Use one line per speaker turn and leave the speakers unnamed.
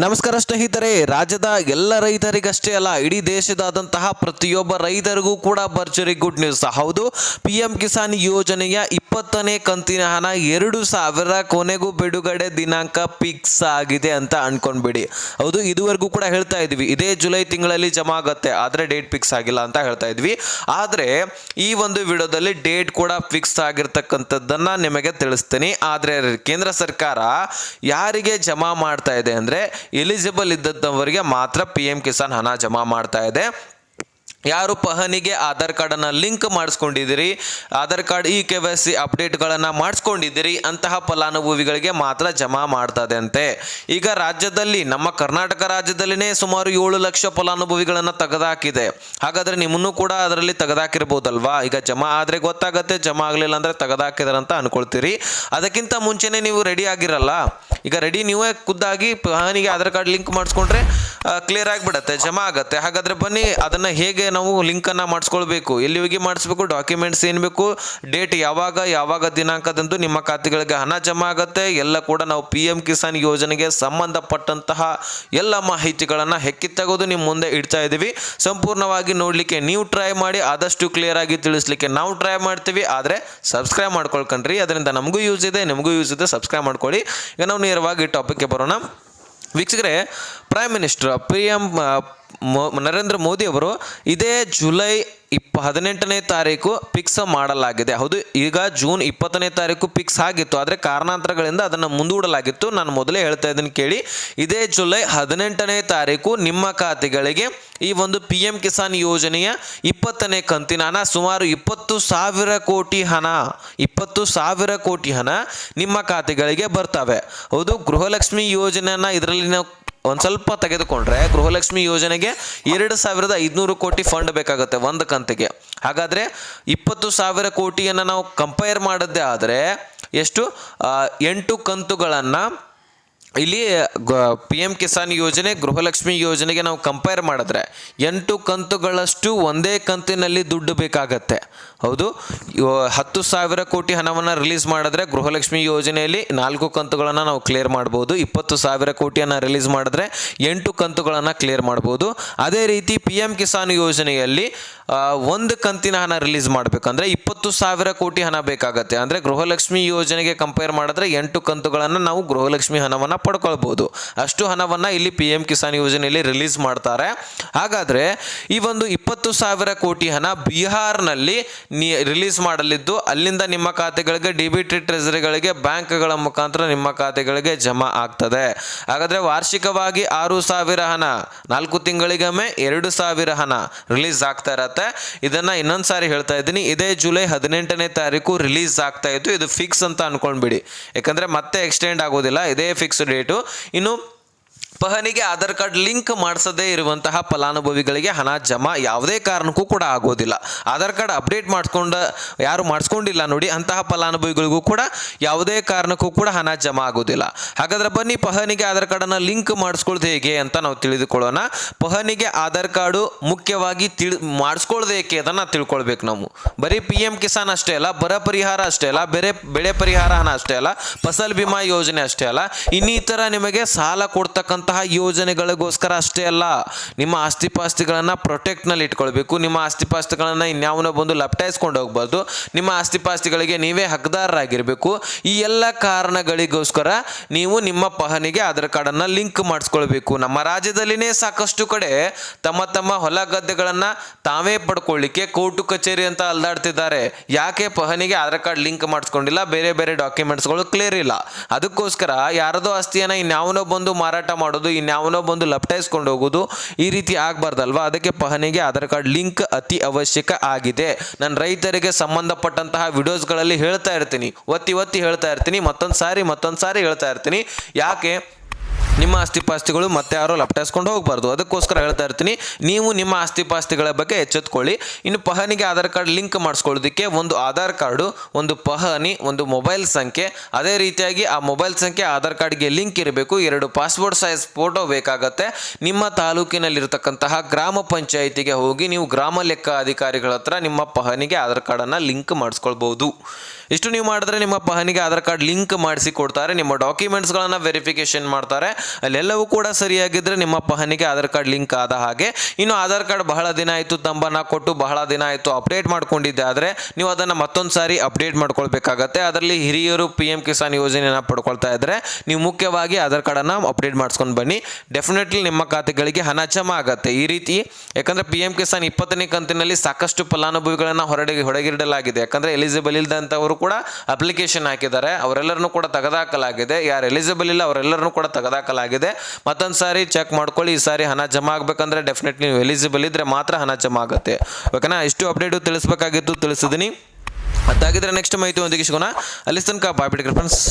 ನಮಸ್ಕಾರ ಸ್ನೇಹಿತರೆ, ರಾಜ್ಯದ ಎಲ್ಲ ರೈತರಿಗಷ್ಟೇ ಅಲ್ಲ, ಇಡೀ ದೇಶದಾದಂತಹ ಪ್ರತಿಯೊಬ್ಬ ರೈತರಿಗೂ ಕೂಡ ಭರ್ಜರಿ ಗುಡ್ ನ್ಯೂಸ್ ಹೌದು ಪಿ ಎಂ ಕಿಸಾನ್ ಯೋಜನೆಯ ಇಪ್ಪತ್ತನೇ ಕಂತಿನ ಹಣ ಎರಡು ಸಾವಿರ ಕೊನೆಗೂ ಬಿಡುಗಡೆ ದಿನಾಂಕ ಫಿಕ್ಸ್ ಆಗಿದೆ ಅಂತ ಅನ್ಕೊಂಡ್ಬಿಡಿ. ಹೌದು, ಇದುವರೆಗೂ ಕೂಡ ಹೇಳ್ತಾ ಇದ್ವಿ, ಇದೇ ಜುಲೈ ತಿಂಗಳಲ್ಲಿ ಜಮಾ ಆಗತ್ತೆ, ಆದರೆ ಡೇಟ್ ಫಿಕ್ಸ್ ಆಗಿಲ್ಲ ಅಂತ ಹೇಳ್ತಾ ಇದ್ವಿ. ಆದರೆ, ಈ ಒಂದು ವಿಡಿಯೋದಲ್ಲಿ ಡೇಟ್ ಕೂಡ ಫಿಕ್ಸ್ ಆಗಿರ್ತಕ್ಕಂಥದ್ದನ್ನ ನಿಮಗೆ ತಿಳಿಸ್ತೀನಿ. ಆದರೆ ಕೇಂದ್ರ ಸರ್ಕಾರ ಯಾರಿಗೆ ಜಮಾ ಮಾಡ್ತಾ ಇದೆ ಅಂದರೆ ಎಲಿಜಿಬಲ್ ಇದ್ದಂಥವರಿಗೆ ಮಾತ್ರ ಪಿ ಎಂ ಕಿಸಾನ್ ಹಣ ಜಮಾ ಮಾಡ್ತಾ ಇದೆ. ಯಾರು ಪಹನಿಗೆ ಆಧಾರ್ ಕಾರ್ಡನ್ನು link ಮಾಡಿಸ್ಕೊಂಡಿದ್ದೀರಿ? Aadhaar card E K Y C ಅಪ್ಡೇಟ್ಗಳನ್ನು ಮಾಡಿಸ್ಕೊಂಡಿದ್ದೀರಿ? ಅಂತಹ ಫಲಾನುಭವಿಗಳಿಗೆ ಮಾತ್ರ ಜಮಾ ಮಾಡ್ತದೆ ಅಂತೆ ಈಗ ರಾಜ್ಯದಲ್ಲಿ, ನಮ್ಮ ಕರ್ನಾಟಕ ರಾಜ್ಯದಲ್ಲಿನೇ ಸುಮಾರು ಏಳು ಲಕ್ಷ ಫಲಾನುಭವಿಗಳನ್ನು ತೆಗೆದಾಕಿದೆ. ಹಾಗಾದರೆ ನಿಮ್ಮನ್ನು ಕೂಡ ಅದರಲ್ಲಿ ತೆಗೆದಾಕಿರ್ಬೋದಲ್ವಾ? ಈಗ ಜಮಾ ಆದರೆ ಗೊತ್ತಾಗತ್ತೆ, ಜಮಾ ಆಗಲಿಲ್ಲ ಅಂದರೆ ತೆಗೆದಾಕಿದಾರೆ ಅಂತ ಅನ್ಕೊಳ್ತೀರಿ. ಅದಕ್ಕಿಂತ ಮುಂಚೆನೇ ನೀವು ರೆಡಿ ಆಗಿರಲ್ಲ? ಈಗ ರೆಡಿ ನೀವೇ ಖುದ್ದಾಗಿ ಪಹನಿಗೆ ಆಧಾರ್ ಕಾರ್ಡ್ ಲಿಂಕ್ ಮಾಡಿಸ್ಕೊಂಡ್ರೆ ಕ್ಲಿಯರ್ ಆಗಿಬಿಡತ್ತೆ, ಜಮಾ ಆಗತ್ತೆ. ಹಾಗಾದರೆ ಬನ್ನಿ, ಅದನ್ನು ಹೇಗೆ ನಾವು ಲಿಂಕನ್ನು ಮಾಡಿಸ್ಕೊಳ್ಬೇಕು. ಎಲ್ಲಿ ಹೋಗಿ ಮಾಡಿಸ್ಬೇಕು? ಡಾಕ್ಯುಮೆಂಟ್ಸ್ ಏನು ಬೇಕು? ಡೇಟ್ ಯಾವಾಗ ಯಾವಾಗ ದಿನಾಂಕದಂದು ನಿಮ್ಮ ಖಾತೆಗಳಿಗೆ ಹಣ ಜಮಾ ಆಗುತ್ತೆ? ಎಲ್ಲ ಕೂಡ ನಾವು ಪಿ ಎಂ ಕಿಸಾನ್ ಯೋಜನೆಗೆ ಸಂಬಂಧಪಟ್ಟಂತಹ ಎಲ್ಲ ಮಾಹಿತಿಗಳನ್ನು ಹೆಕ್ಕಿ ತೆಗೆದು ನಿಮ್ಮ ಮುಂದೆ ಇಡ್ತಾ ಇದ್ದೀವಿ. ಸಂಪೂರ್ಣವಾಗಿ ನೋಡಲಿಕ್ಕೆ ನೀವು ಟ್ರೈ ಮಾಡಿ, ಆದಷ್ಟು ಕ್ಲಿಯರ್ ಆಗಿ ತಿಳಿಸ್ಲಿಕ್ಕೆ ನಾವು ಟ್ರೈ ಮಾಡ್ತೀವಿ. ಆದರೆ ಸಬ್ಸ್ಕ್ರೈಬ್ ಮಾಡ್ಕೊಳ್ಕಣ್ರಿ ಅದರಿಂದ ನಮಗೂ ಯೂಸ್ ಇದೆ, ನಿಮಗೂ ಯೂಸ್ ಇದೆ. ಸಬ್ಸ್ಕ್ರೈಬ್ ಮಾಡ್ಕೊಳ್ಳಿ. ಈಗ ನಾವು ನೇರವಾಗಿ ಟಾಪಿಕ್ಗೆ ಬರೋಣ. ವೀಕ್ಷಕರೇ prime minister P M Narendra Modi ಅವರು ಇದೇ ಜುಲೈ ಇಪ್ಪ, ಹದಿನೆಂಟನೇ ತಾರೀಕು ಫಿಕ್ಸ್ ಮಾಡಲಾಗಿದೆ. ಹೌದು, ಈಗ ಜೂನ್ ಇಪ್ಪತ್ತನೇ ತಾರೀಕು ಫಿಕ್ಸ್ ಆಗಿತ್ತು. ಆದರೆ ಕಾರಣಾಂತರಗಳಿಂದ ಅದನ್ನು ಮುಂದೂಡಲಾಗಿತ್ತು. ನಾನು ಮೊದಲೇ ಹೇಳ್ತಾ ಇದ್ದೀನಿ ಕೇಳಿ. ಇದೇ ಜುಲೈ ಹದಿನೆಂಟನೇ ತಾರೀಕು ನಿಮ್ಮ ಖಾತೆಗಳಿಗೆ ಈ ಒಂದು ಪಿ ಎಂ ಕಿಸಾನ್ ಯೋಜನೆಯ ಇಪ್ಪತ್ತನೇ ಕಂತಿನ ಹಣ, ಸುಮಾರು ಇಪ್ಪತ್ತು ಸಾವಿರ ಕೋಟಿ ಹಣ, ಇಪ್ಪತ್ತು ಸಾವಿರ ಕೋಟಿ ಹಣ ನಿಮ್ಮ ಖಾತೆಗಳಿಗೆ ಬರ್ತವೆ. ಹೌದು, ಗೃಹಲಕ್ಷ್ಮಿ ಯೋಜನೆಯನ್ನು ಇದರಲ್ಲಿ ನಾವು ಒಂದು ಸ್ವಲ್ಪ ತೆಗೆದುಕೊಂಡ್ರೆ ಗೃಹಲಕ್ಷ್ಮಿ ಯೋಜನೆಗೆ ಎರಡು ಸಾವಿರದ ಐದುನೂರು ಕೋಟಿ ಫಂಡ್ ಬೇಕಾಗುತ್ತೆ ಒಂದು ಕಂತಿಗೆ. ಹಾಗಾದರೆ ಇಪ್ಪತ್ತು ಸಾವಿರ ಕೋಟಿಯನ್ನು ನಾವು ಕಂಪೇರ್ ಮಾಡದ್ದೇ ಆದರೆ ಎಷ್ಟು ಎಂಟು ಕಂತುಗಳನ್ನು ಇಲ್ಲಿ ಪಿ ಎಂ ಕಿಸಾನ್ ಯೋಜನೆ, ಗೃಹಲಕ್ಷ್ಮಿ ಯೋಜನೆಗೆ ನಾವು ಕಂಪೇರ್ ಮಾಡಿದ್ರೆ ಎಂಟು ಕಂತುಗಳಷ್ಟು ಒಂದೇ ಕಂತಿನಲ್ಲಿ ದುಡ್ಡು ಬೇಕಾಗತ್ತೆ. ಹೌದು? ಹತ್ತು ಸಾವಿರ ಕೋಟಿ ಹಣವನ್ನು ರಿಲೀಸ್ ಮಾಡಿದ್ರೆ ಗೃಹಲಕ್ಷ್ಮಿ ಯೋಜನೆಯಲ್ಲಿ ನಾಲ್ಕು ಕಂತುಗಳನ್ನು ನಾವು ಕ್ಲಿಯರ್ ಮಾಡ್ಬೋದು. ಇಪ್ಪತ್ತು ಸಾವಿರ ಕೋಟಿಯನ್ನು ರಿಲೀಸ್ ಮಾಡಿದ್ರೆ ಎಂಟು ಕಂತುಗಳನ್ನು ಕ್ಲಿಯರ್ ಮಾಡ್ಬೋದು. ಅದೇ ರೀತಿ ಪಿ ಎಂ ಕಿಸಾನ್ ಯೋಜನೆಯಲ್ಲಿ ಒಂದು ಕಂತಿನ ಹಣ ರಿಲೀಸ್ ಮಾಡಬೇಕಂದ್ರೆ ಇಪ್ಪತ್ತು ಸಾವಿರ ಕೋಟಿ ಹಣ ಬೇಕಾಗತ್ತೆ. ಅಂದರೆ ಗೃಹಲಕ್ಷ್ಮಿ ಯೋಜನೆಗೆ ಕಂಪೇರ್ ಮಾಡಿದ್ರೆ ಎಂಟು ಕಂತುಗಳನ್ನು ನಾವು ಗೃಹಲಕ್ಷ್ಮಿ ಹಣವನ್ನು ಪಡ್ಕೊಳ್ಬೋದು. ಅಷ್ಟು ಹಣವನ್ನು ಇಲ್ಲಿ ಪಿ ಕಿಸಾನ್ ಯೋಜನೆಯಲ್ಲಿ ರಿಲೀಸ್ ಮಾಡ್ತಾರೆ. ಹಾಗಾದರೆ ಈ ಒಂದು ಇಪ್ಪತ್ತು ಸಾವಿರ ಕೋಟಿ ಹಣ ಬಿಹಾರ್ನಲ್ಲಿ ರಿಲೀಸ್ ಮಾಡಲಿದ್ದು, ಅಲ್ಲಿಂದ ನಿಮ್ಮ ಖಾತೆಗಳಿಗೆ ಡಿ ಬಿ ಟಿ ಟ್ರೆಸರಿಗಳಿಗೆ ಬ್ಯಾಂಕ್ಗಳ ಮುಖಾಂತರ ನಿಮ್ಮ ಖಾತೆಗಳಿಗೆ ಜಮಾ ಆಗ್ತದೆ. ಹಾಗಾದರೆ ವಾರ್ಷಿಕವಾಗಿ ಆರು ಸಾವಿರ ಹಣ, ನಾಲ್ಕು ತಿಂಗಳಿಗೊಮ್ಮೆ ಎರಡು ಸಾವಿರ ಹಣ ರಿಲೀಸ್ ಆಗ್ತಾ ಇರತ್ತೆ. ಇದನ್ನ ಇನ್ನೊಂದು ಸಾರಿ ಹೇಳ್ತಾ ಇದ್ದೀನಿ. ಇದೇ ಜುಲೈ ಹದಿನೆಂಟನೇ ತಾರೀಕು ರಿಲೀಸ್ ಆಗ್ತಾ ಇತ್ತು. ಇದು ಫಿಕ್ಸ್ ಅಂತ ಅನ್ಕೊಂಡ್ಬಿಡಿ. ಯಾಕಂದ್ರೆ ಮತ್ತೆ ಎಕ್ಸ್ಟೆಂಡ್ ಆಗೋದಿಲ್ಲ. ಇದೇ ಫಿಕ್ಸ್ ಡೇಟು ಇನ್ನು ಪಹನಿಗೆ ಆಧಾರ್ ಕಾರ್ಡ್ ಲಿಂಕ್ ಮಾಡಿಸದೇ ಇರುವಂತಹ ಫಲಾನುಭವಿಗಳಿಗೆ ಹಣ ಜಮಾ ಯಾವುದೇ ಕಾರಣಕ್ಕೂ ಕೂಡ ಆಗೋದಿಲ್ಲ. ಆಧಾರ್ ಕಾರ್ಡ್ ಅಪ್ಡೇಟ್ ಮಾಡಿಸ್ಕೊಂಡ, ಯಾರು ಮಾಡಿಸ್ಕೊಂಡಿಲ್ಲ ನೋಡಿ, ಅಂತಹ ಫಲಾನುಭವಿಗಳಿಗೂ ಕೂಡ ಯಾವುದೇ ಕಾರಣಕ್ಕೂ ಕೂಡ ಹಣ ಜಮಾ ಆಗೋದಿಲ್ಲ. ಹಾಗಾದ್ರೆ ಬನ್ನಿ ಪಹನಿಗೆ ಆಧಾರ್ ಕಾರ್ಡನ್ನು ಲಿಂಕ್ ಮಾಡಿಸ್ಕೊಳ್ಳೋದು ಹೇಗೆ ಅಂತ ನಾವು ತಿಳಿದುಕೊಳ್ಳೋಣ. ಪಹನಿಗೆ ಆಧಾರ್ ಕಾರ್ಡು ಮುಖ್ಯವಾಗಿ ತಿಳಿ, ಮಾಡಿಸ್ಕೊಳ್ಳೋದು ಏಕೆ ಅದನ್ನು ತಿಳ್ಕೊಳ್ಬೇಕು ನಾವು. ಬರೀ ಪಿ ಎಂ ಕಿಸಾನ್ ಅಷ್ಟೇ ಅಲ್ಲ, ಬರ ಪರಿಹಾರ ಅಷ್ಟೇ ಅಲ್ಲ, ಬೇರೆ, ಬೆಳೆ ಪರಿಹಾರ ಹಣ ಅಷ್ಟೇ ಅಲ್ಲ, ಫಸಲ್ ಬಿಮಾ ಯೋಜನೆ ಅಷ್ಟೇ ಅಲ್ಲ, ಇನ್ನಿತರ ನಿಮಗೆ ಸಾಲ ಕೊಡ್ತಕ್ಕಂತಹ ಯೋಜನೆಗಳಿಗೋಸ್ಕರ ಅಷ್ಟೇ ಅಲ್ಲ, ನಿಮ್ಮ ಆಸ್ತಿಪಾಸ್ತಿಗಳನ್ನು ಪ್ರೊಟೆಕ್ಟ್ನಲ್ಲಿ ಇಟ್ಕೊಳ್ಬೇಕು. ನಿಮ್ಮ ಆಸ್ತಿಪಾಸ್ತಿಗಳನ್ನು ಇನ್ಯಾವನೋ ಬಂದು ಲಪ್ಟಾಯಿಸ್ಕೊಂಡು ಹೋಗ್ಬಾರ್ದು. ನಿಮ್ಮ ಆಸ್ತಿಪಾಸ್ತಿಗಳಿಗೆ ನೀವೇ ಹಕ್ದಾರರಾಗಿರಬೇಕು. ಈ ಎಲ್ಲ ಕಾರಣಗಳಿಗೋಸ್ಕರ ನೀವು ನಿಮ್ಮ ಪಹನಿಗೆ ಆಧಾರ್ ಕಾರ್ಡನ್ನು ಲಿಂಕ್ ಮಾಡಿಸ್ಕೊಳ್ಬೇಕು. ನಮ್ಮ ರಾಜ್ಯದಲ್ಲಿನೇ ಸಾಕಷ್ಟು ಕಡೆ ತಮ್ಮ ತಮ್ಮ ಹೊಲ ಗದ್ದೆಗಳನ್ನು ತಾವೇ ಪಡ್ಕೊಳ್ಳಿಕ್ಕೆ ಕೋರ್ಟು ಕಚೇರಿ ಅಂತ ಅಲ್ದಾಡ್ತಿದ್ದಾರೆ. ಯಾಕೆ ಪಹನಿಗೆ ಆಧಾರ್ ಕಾರ್ಡ್ ಲಿಂಕ್ ಮಾಡಿಸ್ಕೊಂಡಿಲ್ಲ? ಬೇರೆ ಬೇರೆ ಡಾಕ್ಯುಮೆಂಟ್ಸ್ಗಳು ಕ್ಲಿಯರ್ ಇಲ್ಲ. ಅದಕ್ಕೋಸ್ಕರ ಯಾರದೋ ಆಸ್ತಿಯನ್ನು ಇನ್ಯಾವನೋ ಬಂದು ಮಾರಾಟ ಮಾಡೋದು ಇನ್ಯಾವನೋ ಬಂದು ಲಪ್ಟಾಯಿಸ್ಕೊಂಡು ಹೋಗೋದು, ಈ ರೀತಿ ಆಗಬಾರ್ದಲ್ವಾ? ಅದಕ್ಕೆ ಪಹನಿಗೆ ಆಧಾರ್ ಕಾರ್ಡ್ ಲಿಂಕ್ ಅತಿ ಅವಶ್ಯಕ ಆಗಿದೆ. ನಾನು ರೈತರಿಗೆ ಸಂಬಂಧಪಟ್ಟಂತಹ ವಿಡಿಯೋಸ್ಗಳಲ್ಲಿ ಹೇಳ್ತಾ ಇರ್ತೀನಿ. ಒತ್ತಿ ಒತ್ತಿ ಹೇಳ್ತಾ ಇರ್ತೀನಿ. ಮತ್ತೊಂದು ಸಾರಿ ಮತ್ತೊಂದು ಸಾರಿ ಹೇಳ್ತಾ ಇರ್ತೀನಿ. ಯಾಕೆ? ನಿಮ್ಮ ಆಸ್ತಿಪಾಸ್ತಿಗಳು ಮತ್ತೆ ಯಾರೋ ಲಪ್ಟಾಯಿಸ್ಕೊಂಡು ಹೋಗಬಾರ್ದು. ಅದಕ್ಕೋಸ್ಕರ ಹೇಳ್ತಾ ಇರ್ತೀನಿ, ನೀವು ನಿಮ್ಮ ಆಸ್ತಿಪಾಸ್ತಿಗಳ ಬಗ್ಗೆ ಎಚ್ಚೆತ್ಕೊಳ್ಳಿ. ಇನ್ನು ಪಹನಿಗೆ ಆಧಾರ್ ಕಾರ್ಡ್ ಲಿಂಕ್ ಮಾಡಿಸ್ಕೊಳ್ಳೋದಕ್ಕೆ ಒಂದು ಆಧಾರ್ ಕಾರ್ಡು, ಒಂದು ಪಹನಿ, ಒಂದು ಮೊಬೈಲ್ ಸಂಖ್ಯೆ. ಅದೇ ರೀತಿಯಾಗಿ ಆ ಮೊಬೈಲ್ ಸಂಖ್ಯೆ, ಆಧಾರ್ ಕಾರ್ಡ್ಗೆ ಲಿಂಕ್ ಇರಬೇಕು. ಎರಡು ಪಾಸ್ಪೋರ್ಟ್ ಸೈಜ್ ಫೋಟೋ ಬೇಕಾಗತ್ತೆ. ನಿಮ್ಮ ತಾಲೂಕಿನಲ್ಲಿರತಕ್ಕಂತಹ ಗ್ರಾಮ ಪಂಚಾಯಿತಿಗೆ ಹೋಗಿ ನೀವು ಗ್ರಾಮ ಲೆಕ್ಕ ಅಧಿಕಾರಿಗಳ ಹತ್ರ ನಿಮ್ಮ ಪಹನಿಗೆ ಆಧಾರ್ ಕಾರ್ಡನ್ನು ಲಿಂಕ್ ಮಾಡಿಸ್ಕೊಳ್ಬೋದು ಇಷ್ಟು ನೀವು ಮಾಡಿದ್ರೆ ನಿಮ್ಮ ಪಹನಿಗೆ ಆಧಾರ್ ಕಾರ್ಡ್ ಲಿಂಕ್ ಮಾಡಿಸಿ ಕೊಡ್ತಾರೆ. ನಿಮ್ಮ ಡಾಕ್ಯುಮೆಂಟ್ಸ್ಗಳನ್ನು ವೆರಿಫಿಕೇಶನ್ ಮಾಡ್ತಾರೆ. ಅಲ್ಲೆಲ್ಲವೂ ಕೂಡ ಸರಿಯಾಗಿದ್ದರೆ ನಿಮ್ಮ ಪಹನಿಗೆ ಆಧಾರ್ ಕಾರ್ಡ್ ಲಿಂಕ್ ಆದ ಹಾಗೆ. ಇನ್ನು ಆಧಾರ್ ಕಾರ್ಡ್ ಬಹಳ ದಿನ ಆಯಿತು ತಂಬನ ಕೊಟ್ಟು ಬಹಳ ದಿನ ಆಯಿತು ಅಪ್ಡೇಟ್ ಮಾಡ್ಕೊಂಡಿದ್ದೆ ಆದರೆ ನೀವು ಅದನ್ನು ಮತ್ತೊಂದು ಸಾರಿ ಅಪ್ಡೇಟ್ ಮಾಡ್ಕೊಳ್ಬೇಕಾಗತ್ತೆ. ಅದರಲ್ಲಿ ಹಿರಿಯರು ಪಿ ಎಂ ಕಿಸಾನ್ ಯೋಜನೆಯನ್ನು ಪಡ್ಕೊಳ್ತಾ ಇದ್ದರೆ ನೀವು ಮುಖ್ಯವಾಗಿ ಆಧಾರ್ ಕಾರ್ಡನ್ನು ಅಪ್ಡೇಟ್ ಮಾಡಿಸ್ಕೊಂಡು ಬನ್ನಿ. ಡೆಫಿನೆಟ್ಲಿ ನಿಮ್ಮ ಖಾತೆಗಳಿಗೆ ಹಣ ಜಮಾ ಆಗುತ್ತೆ. ಈ ರೀತಿ ಯಾಕಂದರೆ ಪಿ ಎಂ ಕಿಸಾನ್ ಇಪ್ಪತ್ತನೇ ಕಂತಿನಲ್ಲಿ ಸಾಕಷ್ಟು ಫಲಾನುಭವಿಗಳನ್ನು ಹೊರಗೆ ಹೊರಗಿಡಲಾಗಿದೆ. ಯಾಕಂದರೆ ಎಲಿಜಿಬಲ್ ಇಲ್ಲದಂಥವರು ಕೂಡ ಅಪ್ಲಿಕೇಶನ್ ಹಾಕಿದ್ದಾರೆ. ಅವರೆಲ್ಲರನ್ನೂ ಕೂಡ ತೆಗೆದಾಕಲಾಗಿದೆ. ಯಾರು ಎಲಿಜಿಬಲ್ ಇಲ್ಲ ಅವರೆಲ್ಲರನ್ನೂ ಕೂಡ ತೆಗೆದಾಕಲಾಗಿದೆ. ಮತ್ತೊಂದು ಸಾರಿ ಚೆಕ್ ಮಾಡ್ಕೊಳ್ಳಿ. ಈ ಸಾರಿ ಹಣ ಜಮಾ ಆಗಬೇಕಂದ್ರೆ ಡೆಫಿನೆಟ್ಲಿ ನೀವು ಎಲಿಜಿಬಲ್ ಇದ್ದರೆ ಮಾತ್ರ ಹಣ ಜಮಾ ಆಗುತ್ತೆ. ಓಕೆನಾ ಇಷ್ಟು ಅಪ್ಡೇಟು ತಿಳಿಸ್ಬೇಕಾಗಿತ್ತು ತಿಳಿಸಿದ್ದೀನಿ ಅದಾಗಿದ್ರೆ ನೆಕ್ಸ್ಟ್ ಮಾಹಿತಿ ಒಂದಿಗೆ ಸಿಗೋಣ. ಅಲ್ಲಿ ತನಕ ಬಾಯ್ ಬಿಡಿ ಫ್ರೆಂಡ್ಸ್